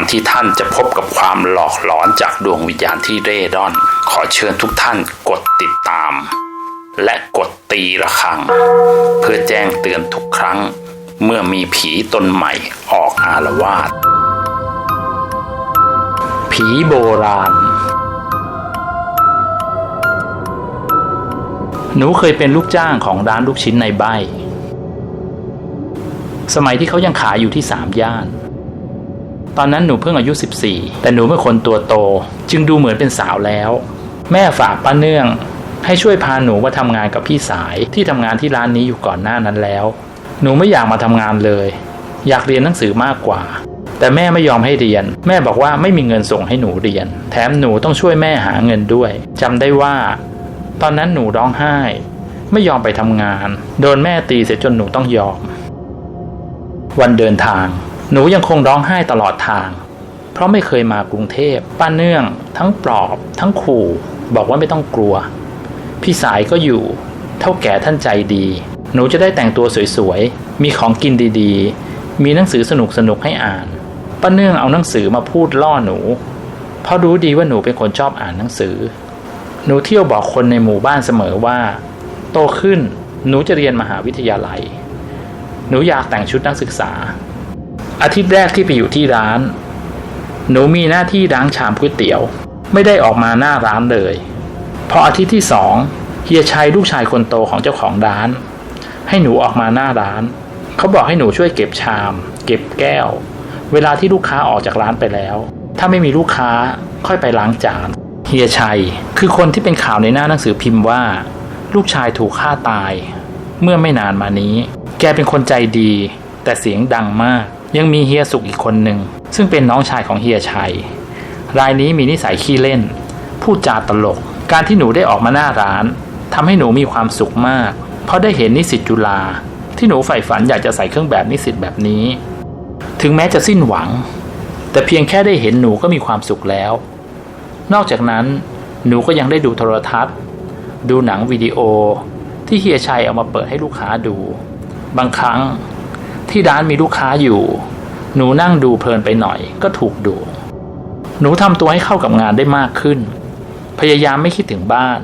อนที่ท่านจะพบกับความหลอกหลอนจากดวงวิญญาณที่เร่ร่อน ขอเชิญทุกท่านกดติดตาม และกดตีระฆัง เพื่อแจ้งเตือนทุกครั้ง เมื่อมีผีตนใหม่ออกอารวาสผีโบราณ หนูเคยเป็นลูกจ้างของร้านลูกชิ้นในใบ สมัยที่เขายังขายอยู่ที่สามย่าน ตอนนั้นหนูเพิ่งอายุ 14 แต่หนูเป็นคนตัวโต จึงดูเหมือนเป็นสาวแล้ว แม่ฝากป้าเนื่อง ให้ช่วยพาหนูมาทำงานกับพี่สายที่ทำงานที่ร้านนี้อยู่ก่อนหน้านั้นแล้ว หนูไม่อยากมาทำงานเลย อยากเรียนหนังสือมากกว่า แต่แม่ไม่ยอมให้เรียน แม่บอกว่าไม่มีเงินส่งให้หนูเรียน แถมหนูต้องช่วยแม่หาเงินด้วยจำได้ว่า ตอนนั้นหนูร้องไห้ ไม่ยอมไปทำงาน โดนแม่ตีเสียจนหนูต้องยอม วันเดินทาง หนูยังคงร้องไห้ตลอดทาง เพราะไม่เคยมากรุงเทพ ป้าเนื่อง ทั้งปลอบ ทั้งขู่ บอกว่าไม่ต้องกลัว พี่สายก็อยู่ เท่าแก่ท่านใจดี หนูจะได้แต่งตัวสวยๆ มีของกินดีๆ มีหนังสือสนุกๆให้อ่าน ป้าเนื่องเอาหนังสือมาพูดล่อหนู เพราะรู้ดีว่าหนูเป็นคนชอบอ่านหนังสือ หนูเที่ยวบอกคนในหมู่บ้านเสมอว่า โตขึ้นหนูจะเรียนมหาวิทยาลัย หนูอยากแต่งชุดนักศึกษา อาทิตย์แรกที่ไปอยู่ที่ร้าน หนูมีหน้าที่ล้างชามก๋วยเตี๋ยว ไม่ได้ออกมาหน้าร้านเลย พออาทิตย์ที่สองเฮียชัยลูกชายคนโตของเจ้าของร้าน ให้หนูออกมาหน้าร้าน เขาบอกให้หนูช่วยเก็บชาม เก็บแก้ว เวลาที่ลูกค้าออกจากร้านไปแล้ว ถ้าไม่มีลูกค้าค่อยไปล้างจานเฮียชัย คือคนที่เป็นข่าวในหน้าหนังสือพิมพ์ว่า ลูกชายถูกฆ่าตาย เมื่อไม่นานมานี้ แกเป็นคนใจดี แต่เสียงดังมาก ยังมีเฮียสุกอีกคนหนึ่ง ซึ่งเป็นน้องชายของเฮียชัย รายนี้มีนิสัยขี้เล่น พูดจาตลก การที่หนูได้ออกมาหน้าร้านทำให้หนูมีความสุขมาก เพราะได้เห็นนิสิตจุฬาที่หนูใฝ่ฝันอยากจะใส่เครื่องแบบนิสิตแบบนี้ ถึงแม้จะสิ้นหวัง แต่เพียงแค่ได้เห็นหนูก็มีความสุขแล้ว นอกจากนั้นหนูก็ยังได้ดูโทรทัศน์ ดูหนังวิดีโอที่เฮียชัยเอามาเปิดให้ลูกค้าดู บางครั้ง ที่ร้านมีลูกค้าอยู่ หนูนั่งดูเพลินไปหน่อย ก็ถูกดู หนูทำตัวให้เข้ากับงานได้มากขึ้น พยายามไม่คิดถึงบ้าน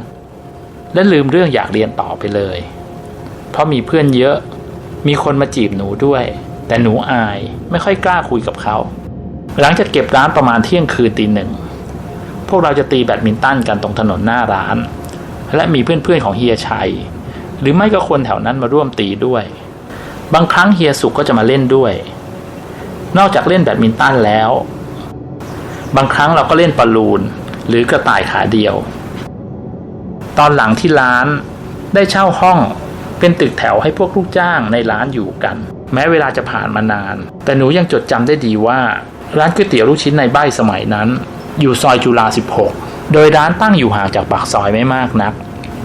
และลืมเรื่องอยากเรียนต่อไปเลย เพราะมีเพื่อนเยอะ มีคนมาจีบหนูด้วย แต่หนูอายไม่ค่อยกล้าคุยกับเขา หลังจากเก็บร้านประมาณเที่ยงคืนตีหนึ่ง พวกเราจะตีแบดมินตันกันตรงถนนหน้าร้าน และมีเพื่อนๆของเฮียชัย หรือไม่ก็คนแถวนั้นมาร่วมตีด้วย บางครั้งเฮียสุก็จะมาเล่นด้วย นอกจากเล่นแบดมินตันแล้ว บางครั้งเราก็เล่นบอลลูน หรือกระต่ายขาเดียว ตอนหลังที่ร้านได้เช่าห้องเป็นตึกแถวให้พวกลูกจ้างในร้านอยู่กัน แม้เวลาจะผ่านมานาน แต่หนูยังจดจำได้ดีว่า ร้านก๋วยเตี๋ยวลูกชิ้นในบ้านสมัยนั้น อยู่ซอยจุฬา16 โดยร้านตั้งอยู่ห่างจากปากซอยไม่มากนัก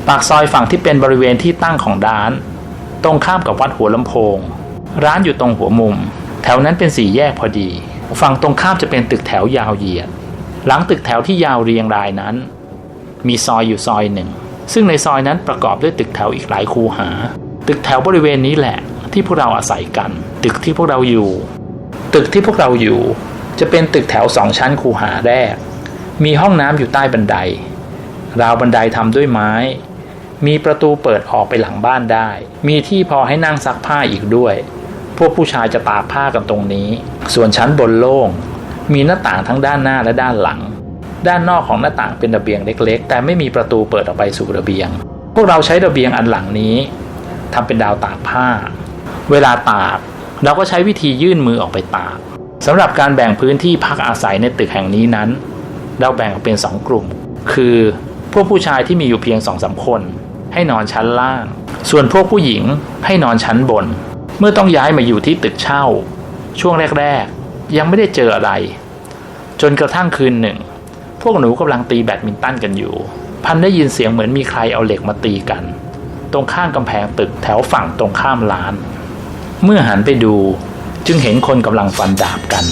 ปากซอยฝั่งที่เป็นบริเวณที่ตั้งของร้าน ตรงข้ามกับวัดหัวลำโพง ร้านอยู่ตรงหัวมุม แถวนั้นเป็นสี่แยกพอดี ฝั่งตรงข้ามจะเป็นตึกแถวยาวเหยียด หลังตึกแถวที่ยาวเรียงรายนั้น มีซอยอยู่ซอยหนึ่ง ซึ่งในซอยนั้นประกอบด้วยตึกแถวอีกหลายคูหา ตึกแถวบริเวณนี้แหละ ที่พวกเราอาศัยกัน ตึกที่พวกเราอยู่ ตึกที่พวกเราอยู่ จะเป็นตึกแถวสองชั้นคูหาแรก มีห้องน้ำอยู่ใต้บันได ราวบันไดทำด้วยไม้ มีประตูเปิดออกไปหลังบ้านได้ มีที่พอให้นั่งซักผ้าอีกด้วย พวกผู้ชายจะตากผ้ากันตรงนี้ ส่วนชั้นบนโล่ง มีหน้าต่างทั้งด้านหน้าและด้านหลัง ด้านนอกของหน้าต่างเป็นระเบียงเล็ก ๆ แต่ไม่มีประตูเปิดออกไปสู่ระเบียง พวกเราใช้ระเบียงอันหลังนี้ทำเป็นดาวตากผ้า เวลาตาก เราก็ใช้วิธียื่นมือออกไปตากสำหรับการแบ่งพื้นที่พักอาศัยในตึกแห่งนี้นั้น เราแบ่งออกเป็นสองกลุ่ม คือพวกผู้ชายที่มีอยู่เพียงสองสาคน ให้นอนชั้นล่าง ส่วนพวกผู้หญิงให้นอนชั้นบน เมื่อต้องย้ายมาอยู่ที่ตึกเช่า ช่วงแรกๆ ยังไม่ได้เจออะไร จนกระทั่งคืนหนึ่ง พวกหนูกำลังตีแบดมินตันกันอยู่ พันได้ยินเสียงเหมือนมีใครเอาเหล็กมาตีกัน ตรงข้างกำแพงตึกแถวฝั่งตรงข้ามร้าน เมื่อหันไปดูจึงเห็นคนกำลังฟันดาบกัน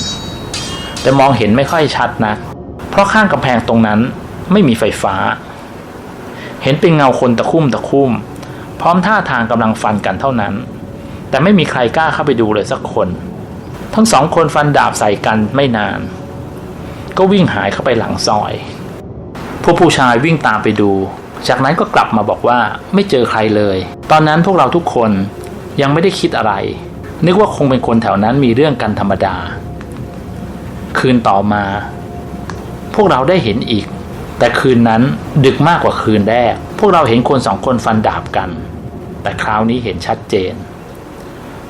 แต่มองเห็นไม่ค่อยชัดนะ เพราะข้างกำแพงตรงนั้นไม่มีไฟฟ้า เห็นเป็นเงาคนตะคุ่มตะคุ่ม พร้อมท่าทางกำลังฟันกันเท่านั้น แต่ไม่มีใครกล้าเข้าไปดูเลยสักคน ทั้งสองคนฟันดาบใส่กันไม่นาน ก็วิ่งหายเข้าไปหลังซอย พวกผู้ชายวิ่งตามไปดู จากนั้นก็กลับมาบอกว่าไม่เจอใครเลย ตอนนั้นพวกเราทุกคนยังไม่ได้คิดอะไร นึกว่าคงเป็นคนแถวนั้นมีเรื่องกันธรรมดา คืนต่อมา พวกเราได้เห็นอีก แต่คืนนั้นดึกมากกว่าคืนแรก พวกเราเห็นคนสองคนฟันดาบกัน แต่คราวนี้เห็นชัดเจน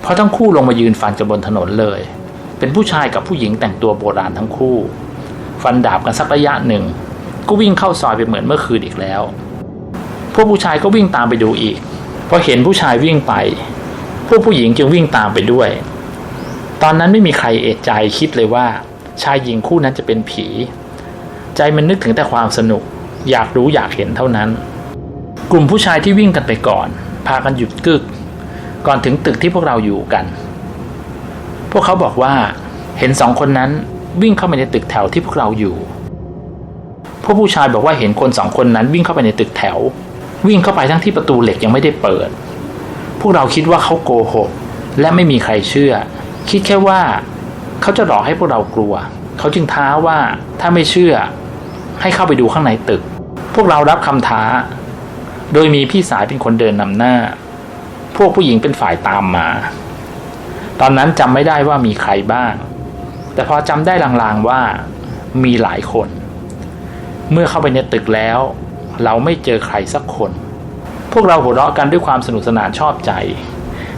เพราะทั้งคู่ลงมายืนฟันกันบนถนนเลย เป็นผู้ชายกับผู้หญิงแต่งตัวโบราณทั้งคู่ ฟันดาบกันสักระยะหนึ่ง ก็วิ่งเข้าซอยไปเหมือนเมื่อคืนอีกแล้ว พวกผู้ชายก็วิ่งตามไปดูอีกพอเห็นผู้ชายวิ่งไป พวกผู้หญิงจึงวิ่งตามไปด้วย ตอนนั้นไม่มีใครเอะใจคิดเลยว่า ชายหญิงคู่นั้นจะเป็นผี ใจมันนึกถึงแต่ความสนุก อยากรู้อยากเห็นเท่านั้น กลุ่มผู้ชายที่วิ่งกันไปก่อน พากันหยุดกึก ก่อนถึงตึกที่พวกเราอยู่กัน พวกเขาบอกว่า เห็นสองคนนั้นวิ่งเข้าไปในตึกแถวที่พวกเราอยู่ พวกผู้ชายบอกว่าเห็นคนสองคนนั้นวิ่งเข้าไปในตึกแถว วิ่งเข้าไปทั้งที่ประตูเหล็กยังไม่ได้เปิด พวกเราคิดว่าเขาโกหก และไม่มีใครเชื่อ คิดแค่ว่า เขาจะหลอกให้พวกเรากลัว เขาจึงท้าว่าถ้าไม่เชื่อให้เข้าไปดูข้างในตึก พวกเรารับคำท้า โดยมีพี่สายเป็นคนเดินนำหน้า พวกผู้หญิงเป็นฝ่ายตามมา ตอนนั้นจำไม่ได้ว่ามีใครบ้าง แต่พอจำได้ลางๆว่ามีหลายคน เมื่อเข้าไปในตึกแล้ว เราไม่เจอใครสักคน พวกเราหัวเราะกันด้วยความสนุกสนานชอบใจ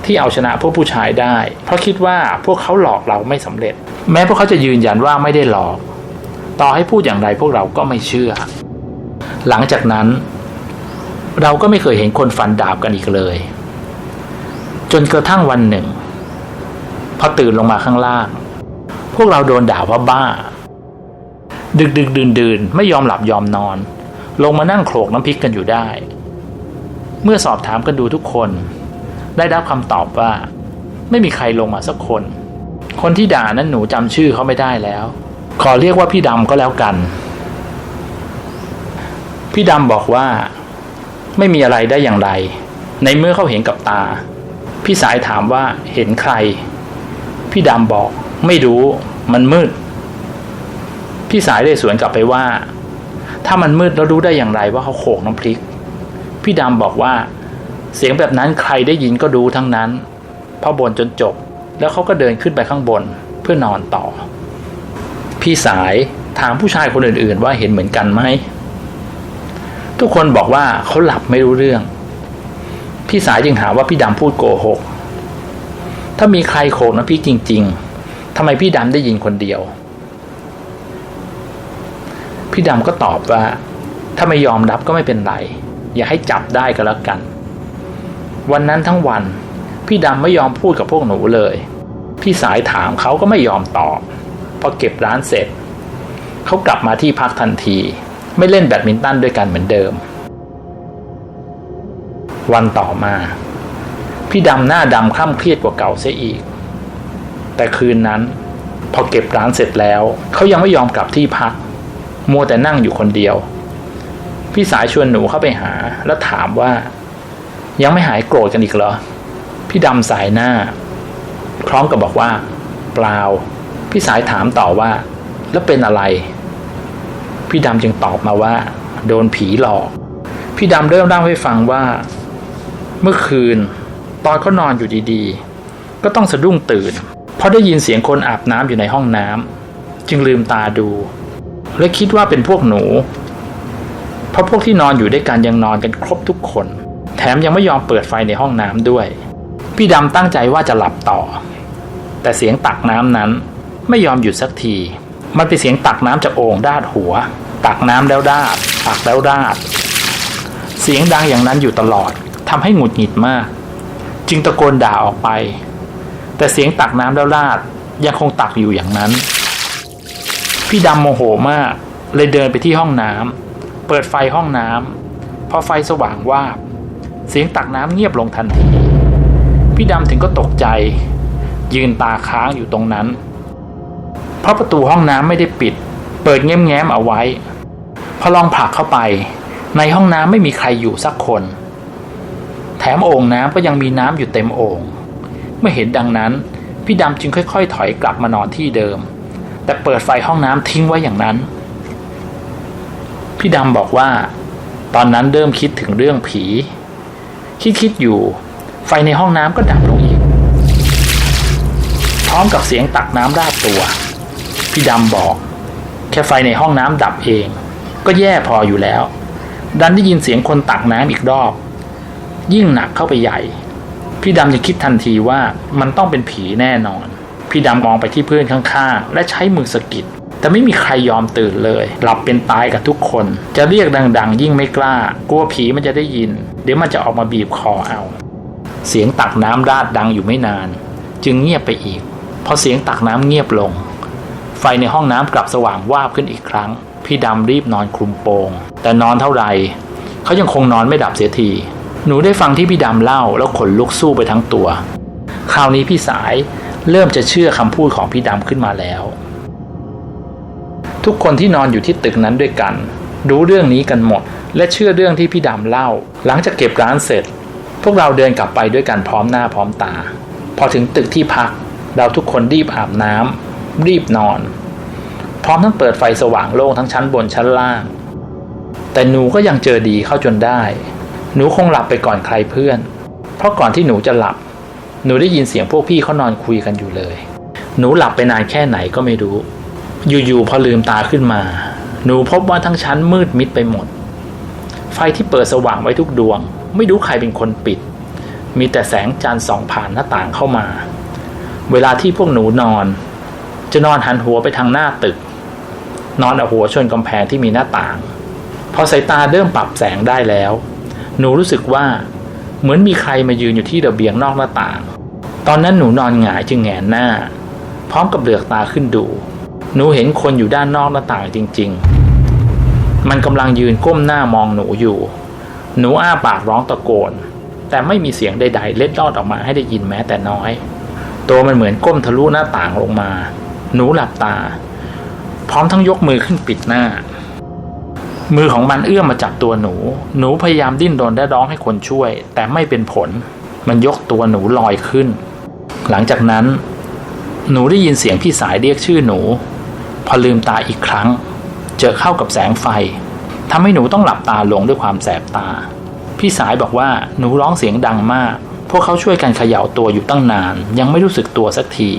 ที่เอาชนะพวกผู้ชายได้ เพราะคิดว่าพวกเขาหลอกเราไม่สำเร็จ แม้พวกเขาจะยืนยันว่าไม่ได้หลอก ต่อให้พูดอย่างไรพวกเราก็ไม่เชื่อ หลังจากนั้น เราก็ไม่เคยเห็นคนฟันดาบกันอีกเลย จนกระทั่งวันหนึ่ง พอตื่นลงมาข้างล่าง พวกเราโดนด่าว่าบ้า ดึกดึกดื่นดื่นไม่ยอมหลับยอมนอน ลงมานั่งโขลกน้ำพริกกันอยู่ได้ เมื่อสอบถามกันดูทุกคน ได้รับคำตอบว่า ไม่มีใครลงมาสักคน คนที่ด่านั้นหนูจำชื่อเขาไม่ได้แล้ว ขอเรียกว่าพี่ดำก็แล้วกัน พี่ดำบอกว่า ไม่มีอะไรได้อย่างไร ในเมื่อเขาเห็นกับตา พี่สายถามว่าเห็นใคร พี่ดำบอก ไม่รู้มันมืด พี่สายเลยสวนกลับไปว่า ถ้ามันมืดแล้วรู้ได้อย่างไรว่าเขาโขกน้ำพริก พี่ดำบอกว่า เสียงแบบนั้นใครได้ยินก็รู้ทั้งนั้นพอบ่นจนจบ แล้วเขาก็เดินขึ้นไปข้างบนเพื่อนอนต่อ พี่สายถามผู้ชายคนอื่นๆ ว่าเห็นเหมือนกันไหม ทุกคนบอกว่าเขาหลับไม่รู้เรื่อง พี่สายจึงหาว่าพี่ดำพูดโกหก ถ้ามีใครโขกน้ำพริกจริง ๆทำไมพี่ดำได้ยินคนเดียว พี่ดำก็ตอบว่า ถ้าไม่ยอมรับก็ไม่เป็นไร อย่าให้จับได้ก็แล้วกัน วันนั้นทั้งวัน พี่ดำไม่ยอมพูดกับพวกหนูเลย พี่สายถามเขาก็ไม่ยอมตอบพอเก็บร้านเสร็จ เขากลับมาที่พักทันที ไม่เล่นแบดมินตันด้วยกันเหมือนเดิม วันต่อมา พี่ดำหน้าดำคล่ำเครียดกว่าเก่าเสียอีก แต่คืนนั้น พอเก็บร้านเสร็จแล้ว เขายังไม่ยอมกลับที่พัก มัวแต่นั่งอยู่คนเดียว พี่สายชวนหนูเข้าไปหา แล้วถามว่า ยังไม่หายโกรธกันอีกเหรอ พี่ดำสายหน้า ร้อมกับบอกว่า เปล่า พี่สายถามต่อว่า แล้วเป็นอะไร พี่ดำจึงตอบมาว่า โดนผีหลอก พี่ดำเริ่มเล่าให้ฟังว่า เมื่อคืน ตอนเขานอนอยู่ดีๆ ก็ต้องสะดุ้งตื่น เพราะได้ยินเสียงคนอาบน้ำอยู่ในห้องน้ำจึงลืมตาดู และคิดว่าเป็นพวกหนู เพราะพวกที่นอนอยู่ด้วยกันยังนอนกันครบทุกคน แถมยังไม่ยอมเปิดไฟในห้องน้ำด้วยพี่ดำตั้งใจว่าจะหลับต่อ แต่เสียงตักน้ำนั้นไม่ยอมหยุดสักที มันเป็นเสียงตักน้ำจากโอ่งด้านหัว ตักน้ำแล้วด้าดตักแล้วด้าด เสียงดังอย่างนั้นอยู่ตลอดทำให้หงุดหงิดมาก จึงตะโกนด่าออกไป แต่เสียงตักน้ำแล้วราดยังคงตักอยู่อย่างนั้น พี่ดำโมโหมาก เลยเดินไปที่ห้องน้ำเปิดไฟห้องน้ำพอไฟสว่างวาบ เสียงตักน้ำเงียบลงทันที พี่ดำถึงก็ตกใจ ยืนตาค้างอยู่ตรงนั้น เพราะประตูห้องน้ำไม่ได้ปิด เปิดแง้มๆเอาไว้ พอลองผลักเข้าไป ในห้องน้ำไม่มีใครอยู่สักคน แถมโอ่งน้ำก็ยังมีน้ำอยู่เต็มโอ่งเมื่อเห็นดังนั้น พี่ดำจึงค่อย ๆ ถอยกลับมานอนที่เดิม แต่เปิดไฟห้องน้ำทิ้งไว้อย่างนั้น พี่ดำบอกว่า ตอนนั้นเริ่มคิดถึงเรื่องผี คิดคิดอยู่ ไฟในห้องน้ำก็ดับลงอีก ร้อมกับเสียงตักน้ำราดตัว พี่ดำบอก แค่ไฟในห้องน้ำดับเอง ก็แย่พออยู่แล้ว ดันได้ยินเสียงคนตักน้ำอีกรอบ ยิ่งหนักเข้าไปใหญ่ พี่ดำจะคิดทันทีว่ามันต้องเป็นผีแน่นอน พี่ดำมองไปที่เพื่อนข้างๆ และใช้มือสะกิดแต่ไม่มีใครยอมตื่นเลย หลับเป็นตายกับทุกคน จะเรียกดัง ๆ ยิ่งไม่กล้า กลัวผีมันจะได้ยิน เดี๋ยวมันจะออกมาบีบคอเอา เสียงตักน้ำราดดังอยู่ไม่นาน จึงเงียบไปอีก พอเสียงตักน้ำเงียบลง ไฟในห้องน้ำกลับสว่างวาบขึ้นอีกครั้ง พี่ดำรีบนอนคลุมโปง แต่นอนเท่าไหร่เขายังคงนอนไม่ดับเสียที หนูได้ฟังที่พี่ดำเล่าแล้วขนลุกสู้ไปทั้งตัว คราวนี้พี่สายเริ่มจะเชื่อคำพูดของพี่ดำขึ้นมาแล้ว ทุกคนที่นอนอยู่ที่ตึกนั้นด้วยกัน รู้เรื่องนี้กันหมด และเชื่อเรื่องที่พี่ดำเล่า หลังจากเก็บร้านเสร็จ พวกเราเดินกลับไปด้วยกันพร้อมหน้าพร้อมตา พอถึงตึกที่พัก เราทุกคนรีบอาบน้ำรีบนอน พร้อมทั้งเปิดไฟสว่างโล่งทั้งชั้นบนชั้นล่าง แต่หนูก็ยังเจอดีเข้าจนได้ หนูคงหลับไปก่อนใครเพื่อน เพราะก่อนที่หนูจะหลับ หนูได้ยินเสียงพวกพี่เขานอนคุยกันอยู่เลย หนูหลับไปนานแค่ไหนก็ไม่รู้ อยู่ๆพอลืมตาขึ้นมา หนูพบว่าทั้งชั้นมืดมิดไปหมด ไฟที่เปิดสว่างไว้ทุกดวง ไม่รู้ใครเป็นคนปิด มีแต่แสงจันทร์ส่องผ่านหน้าต่างเข้ามา เวลาที่พวกหนูนอน จะนอนหันหัวไปทางหน้าตึก นอนเอาหัวชนกำแพงที่มีหน้าต่าง พอสายตาเริ่มปรับแสงได้แล้ว หนูรู้สึกว่า เหมือนมีใครมายืนอยู่ที่ระเบียงนอกหน้าต่าง ตอนนั้นหนูนอนหงายจึงแงนหน้า พร้อมกับเหลือกตาขึ้นดู หนูเห็นคนอยู่ด้านนอกหน้าต่างจริง ๆ มันกำลังยืนก้มหน้ามองหนูอยู่ หนูอ้าปากร้องตะโกนแต่ไม่มีเสียงใดๆ เล็ดลอดออกมาให้ได้ยินแม้แต่น้อย ตัวมันเหมือนก้มทะลุหน้าต่างลงมา หนูหลับตา พร้อมทั้งยกมือขึ้นปิดหน้า มือของมันเอื้อมมาจับตัวหนู หนูพยายามดิ้นรนและร้องให้คนช่วย แต่ไม่เป็นผล มันยกตัวหนูลอยขึ้น หลังจากนั้น หนูได้ยินเสียงพี่สายเรียกชื่อหนู พอลืมตาอีกครั้ง เจอเข้ากับแสงไฟทำให้หนูต้องหลับตาลงด้วยความแสบตา พี่สายบอกว่าหนูร้องเสียงดังมาก พวกเขาช่วยกันเขย่าตัวอยู่ตั้งนาน ยังไม่รู้สึกตัวสักที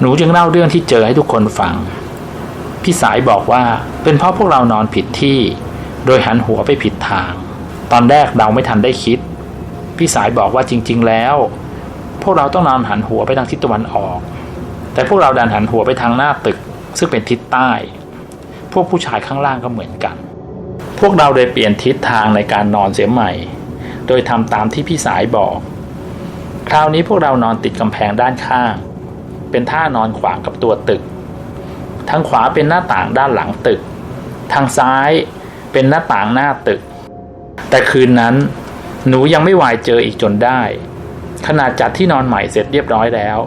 หนูจึงเล่าเรื่องที่เจอให้ทุกคนฟัง พี่สายบอกว่าเป็นเพราะพวกเรานอนผิดที่ โดยหันหัวไปผิดทาง ตอนแรกเราไม่ทันได้คิด พี่สายบอกว่าจริง ๆ แล้ว พวกเราต้องนอนหันหัวไปทางทิศตะวันออก แต่พวกเราดันหันหัวไปทางหน้าตึก ซึ่งเป็นทิศใต้ พวกผู้ชายข้างล่างก็เหมือนกัน พวกเราเลยเปลี่ยนทิศทางในการนอนเสียใหม่ โดยทำตามที่พี่สายบอก คราวนี้พวกเรานอนติดกำแพงด้านข้าง เป็นท่านอนขวางกับตัวตึก ทางขวาเป็นหน้าต่างด้านหลังตึก ทางซ้ายเป็นหน้าต่างหน้าตึก แต่คืนนั้น หนูยังไม่วายเจออีกจนได้ ขนาดจัดที่นอนใหม่เสร็จเรียบร้อยแล้ว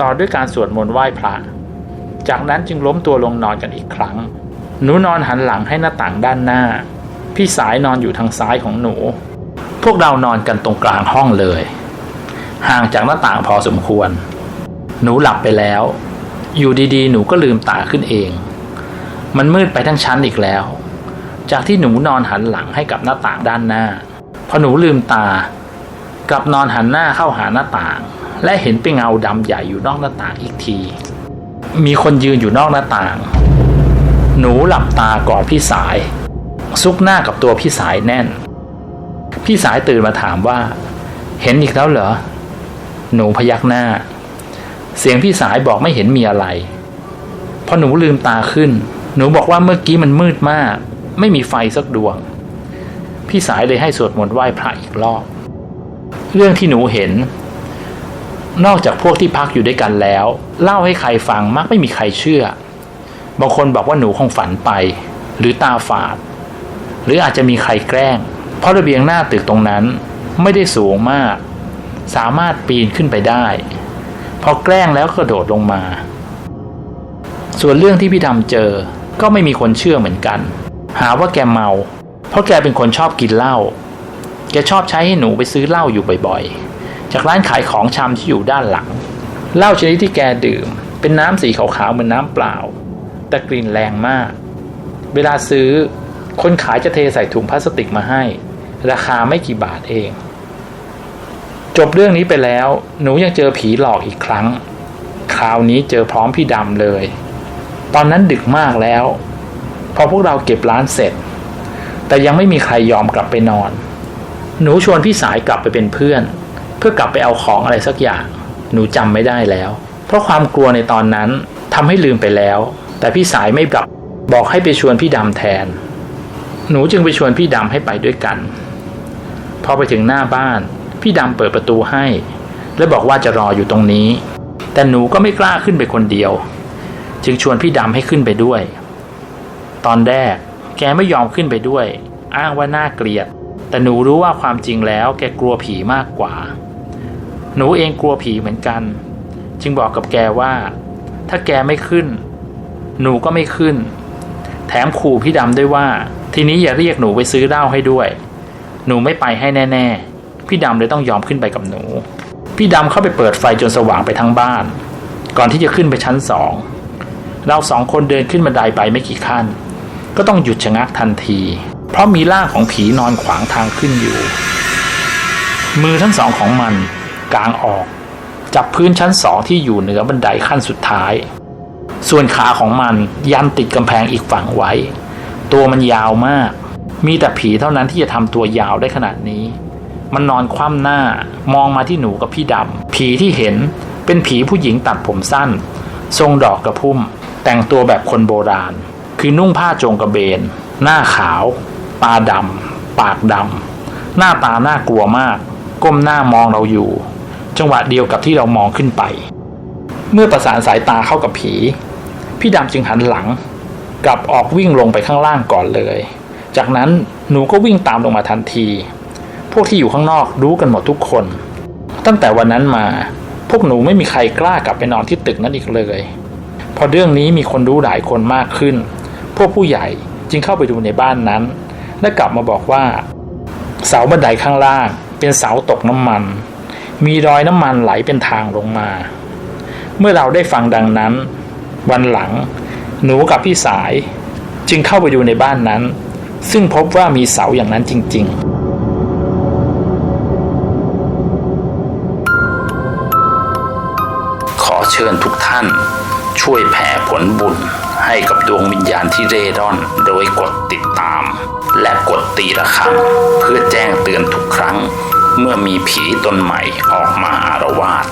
ต่อด้วยการสวดมนต์ไหว้พระ จากนั้นจึงล้มตัวลงนอนกันอีกครั้ง หนูนอนหันหลังให้หน้าต่างด้านหน้าพี่สายนอนอยู่ทางซ้ายของหนู พวกเรานอนกันตรงกลางห้องเลย ห่างจากหน้าต่างพอสมควร หนูหลับไปแล้ว อยู่ดีๆ หนูก็ลืมตาขึ้นเอง มันมืดไปทั้งชั้นอีกแล้ว จากที่หนูนอนหันหลังให้กับหน้าต่างด้านหน้า พอหนูลืมตา กลับนอนหันหน้าเข้าหาหน้าต่าง และเห็นเป็นเงาดำใหญ่อยู่นอกหน้าต่างอีกที มีคนยืนอยู่นอกหน้าต่าง หนูหลับตากอดพี่สาย ซุกหน้ากับตัวพี่สายแน่น พี่สายตื่นมาถามว่า เห็นอีกแล้วเหรอ หนูพยักหน้า เสียงพี่สายบอกไม่เห็นมีอะไร พอหนูลืมตาขึ้น หนูบอกว่าเมื่อกี้มันมืดมาก ไม่มีไฟสักดวง พี่สายเลยให้สวดมนต์ไหว้พระอีกรอบ เรื่องที่หนูเห็น นอกจากพวกที่พักอยู่ด้วยกันแล้ว เล่าให้ใครฟังมักไม่มีใครเชื่อ บางคนบอกว่าหนูคงฝันไป หรือตาฝาด หรืออาจจะมีใครแกล้ง เพราะระเบียงหน้าตึกตรงนั้นไม่ได้สูงมาก สามารถปีนขึ้นไปได้ พอแกล้งแล้วก็โดดลงมา ส่วนเรื่องที่พี่ดำเจอก็ไม่มีคนเชื่อเหมือนกัน หาว่าแกเมา เพราะแกเป็นคนชอบกินเหล้าแกชอบใช้ให้หนูไปซื้อเหล้าอยู่บ่อยๆ จากร้านขายของชำที่อยู่ด้านหลังเหล้าชนิดที่แกดื่ม เป็นน้ำสีขาวๆเหมือนน้ำเปล่า แต่กลิ่นแรงมาก เวลาซื้อคนขายจะเทใส่ถุงพลาสติกมาให้ ราคาไม่กี่บาทเอง จบเรื่องนี้ไปแล้ว หนูยังเจอผีหลอกอีกครั้ง คราวนี้เจอพร้อมพี่ดำเลย ตอนนั้นดึกมากแล้ว พอพวกเราเก็บร้านเสร็จ แต่ยังไม่มีใครยอมกลับไปนอน หนูชวนพี่สายกลับไปเป็นเพื่อน เพื่อกลับไปเอาของอะไรสักอย่าง หนูจำไม่ได้แล้ว เพราะความกลัวในตอนนั้นทำให้ลืมไปแล้ว แต่พี่สายไม่กลับบอกให้ไปชวนพี่ดำแทน หนูจึงไปชวนพี่ดำให้ไปด้วยกัน พอไปถึงหน้าบ้าน พี่ดำเปิดประตูให้ และบอกว่าจะรออยู่ตรงนี้ แต่หนูก็ไม่กล้าขึ้นไปคนเดียว จึงชวนพี่ดำให้ขึ้นไปด้วย ตอนแรกแกไม่ยอมขึ้นไปด้วย อ้างว่าน่าเกลียด แต่หนูรู้ว่าความจริงแล้วแกกลัวผีมากกว่า หนูเองกลัวผีเหมือนกัน จึงบอกกับแกว่า ถ้าแกไม่ขึ้น หนูก็ไม่ขึ้น แถมขู่พี่ดำด้วยว่า ทีนี้อย่าเรียกหนูไปซื้อเหล้าให้ด้วย หนูไม่ไปให้แน่ๆ พี่ดำเลยต้องยอมขึ้นไปกับหนู พี่ดำเข้าไปเปิดไฟจนสว่างไปทั้งบ้าน ก่อนที่จะขึ้นไปชั้นสองเราสองคนเดินขึ้นบันไดไปไม่กี่ขั้น ก็ต้องหยุดชะงักทันที เพราะมีร่างของผีนอนขวางทางขึ้นอยู่ มือทั้งสองของมันกางออกจับพื้นชั้นสองที่อยู่เหนือบันไดขั้นสุดท้าย ส่วนขาของมันยันติดกำแพงอีกฝั่งไว้ ตัวมันยาวมาก มีแต่ผีเท่านั้นที่จะทำตัวยาวได้ขนาดนี้ มันนอนคว่ำหน้ามองมาที่หนูกับพี่ดำผีที่เห็นเป็นผีผู้หญิงตัดผมสั้น ทรงดอกกระพุ่ม แต่งตัวแบบคนโบราณ คือนุ่งผ้าโจงกระเบน หน้าขาว ตาดำปากดำหน้าตาน่ากลัวมาก ก้มหน้ามองเราอยู่ จังหวะเดียวกับที่เรามองขึ้นไป เมื่อประสานสายตาเข้ากับผี พี่ดำจึงหันหลัง กลับออกวิ่งลงไปข้างล่างก่อนเลย จากนั้นหนูก็วิ่งตามลงมาทันที พวกที่อยู่ข้างนอกรู้กันหมดทุกคน ตั้งแต่วันนั้นมา พวกหนูไม่มีใครกล้ากลับไปนอนที่ตึกนั้นอีกเลย พอเรื่องนี้มีคนรู้หลายคนมากขึ้น พวกผู้ใหญ่จึงเข้าไปดูในบ้านนั้น และกลับมาบอกว่า เสาบันไดข้างล่าง เป็นเสาตกน้ำมัน มีรอยน้ำมันไหลเป็นทางลงมา เมื่อเราได้ฟังดังนั้น วันหลัง หนูกับพี่สายจึงเข้าไปดูในบ้านนั้น ซึ่งพบว่ามีเสาอย่างนั้นจริง ๆขอเชิญทุกท่านช่วยแผ่ผลบุญให้กับดวงวิญญาณที่เร่ร่อน โดยกดติดตาม และกดตีระฆังเพื่อแจ้งเตือนทุกครั้ง เมื่อมีผีตนใหม่ออกมาอารวาส